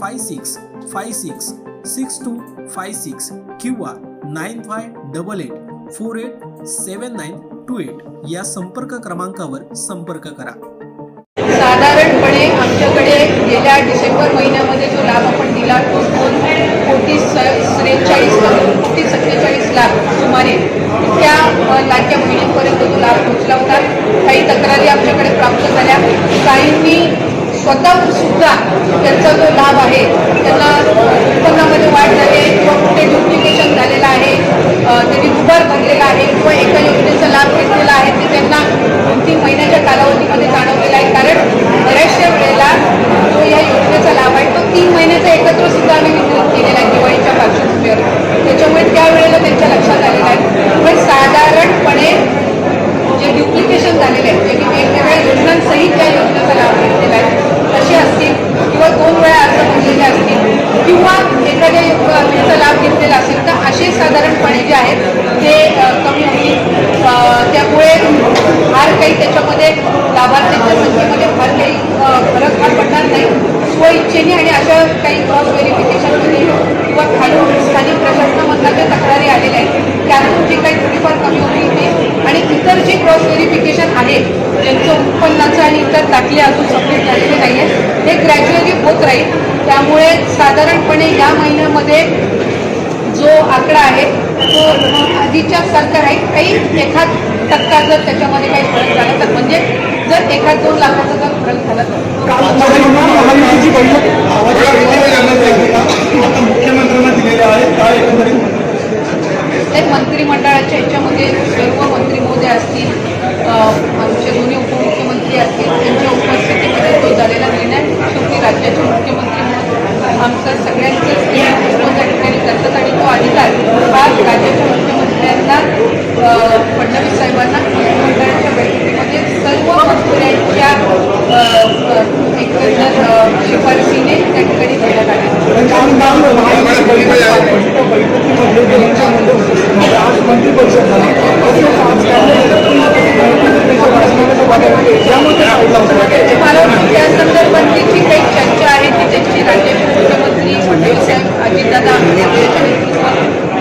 five six five six six two five six किंवा nine five double eight four eight seven nine two eight या संपर्क क्रमांकावर संपर्क करा. साधारणपणे आमच्याकडे गेल्या डिसेंबर महिन्यामध्ये जो लाभ आपण दिला तो दोन कोटी त्रेचाळीस कोटी सत्तेचाळीस लाख सुमारे त्या अ, लाडक्या बहिणींपर्यंत तो लाभ पोहोचला होता. काही तक्रारी आमच्याकडे प्राप्त झाल्या. काहींनी स्वतः सुद्धा त्यांचा जो लाभ आहे त्यांना उत्पन्नामध्ये वाढ झाली आहे किंवा कुठे डुप्लिकेशन झालेलं आहे अ, त्यांनी दुबार भरलेला आहे किंवा एका योजनेचा लाभ घेतलेला आहे ते त्यांना दोन तीन महिन्याच्या कालावधीमध्ये जाणवलेला आहे कारण बऱ्याचशा वेळेला जो या योजनेचा लाभ आहे तो तीन महिन्याचा एकत्र सुद्धा आम्ही वितरित केलेला आहे दिवाळीच्या पार्श्वभूमीवर त्याच्यामुळे त्यावेळेला त्यांच्या लक्षात आलेलं आहे पण साधारणपणे जे डुप्लिकेशन झालेले आहेत जे की वेगवेगळ्या योजनांसहित त्या योजनेचा लाभ घेतलेला आहे तसे असतील किंवा दोन वेळा अर्ज भरलेले असतील किंवा एखाद्या योजनेचा लाभ घेतलेला असेल तर असे साधारणपणे जे आहेत ते अ, कमी होतील अ, त्यामुळे फार काही त्याच्यामध्ये लाभार्थ्यांच्या संख्येमध्ये फार काही अ, फरक हा पडणार नाही स्वइच्छेने आणि अशा काही क्रॉस व्हेरिफिकेशनमध्ये किंवा खालून स्थानिक प्रशासनामधल्या ज्या तक्रारी आलेल्या आहेत त्यातून जे काही थोडीफार कमी होईल ते आणि इतर जे क्रॉस व्हेरिफिकेशन आहे. त्यांचं उत्पन्नाचं आणि इतर दाखले अजून सबमिट झालेले नाही आहेत हे ग्रॅज्युअली होत राहील. त्यामुळे साधारणपणे या महिन्यामध्ये जो आकडा आहे तो आधीच्या सारखा राहील. काही एखाद टक्का जर त्याच्यामध्ये काही फरक झाला तर म्हणजे जर एखाद दोन लाखाचा जर फरक झाला तर. म्हणून आमचं सगळ्यांचंच निर्णय त्या ठिकाणी करतात आणि तो अधिकार हा राज्याच्या मुख्यमंत्र्यांना फडणवीस साहेबांना मंत्रिमंडळाच्या बैठकीमध्ये सर्व मंत्र्यांच्या एकंदर शिफारसीने त्या ठिकाणी देण्यात आले बैठकीमध्ये त्यांच्यामध्ये म्हणजे आज मंत्रिपरिषद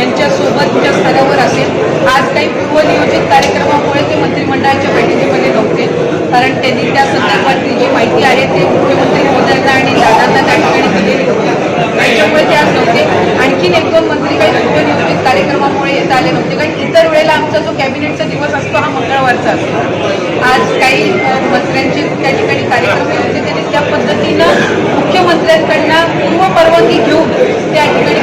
त्यांच्यासोबतच्या स्तरावर असेल आज काही पूर्वनियोजित कार्यक्रमामुळे ते मंत्रिमंडळाच्या बैठकीमध्ये नव्हते. कारण त्यांनी त्या संदर्भातली जी माहिती आहे ते मुख्यमंत्री मोदयांना आणि दादांना त्या ठिकाणी दिलेली होती. त्याच्यामुळे ते आज नव्हते. आणखीन एक दोन मंत्री काही पूर्वनियोजित कार्यक्रमामुळे येता आले नव्हते. कारण इतर वेळेला आमचा जो कॅबिनेटचा दिवस असतो हा मंगळवारचा असतो. आज काही मंत्र्यांचे त्या ठिकाणी कार्यक्रम होते. त्यांनी त्या पद्धतीनं मुख्यमंत्र्यांकडनं पूर्व परवानगी घेऊन त्या ठिकाणी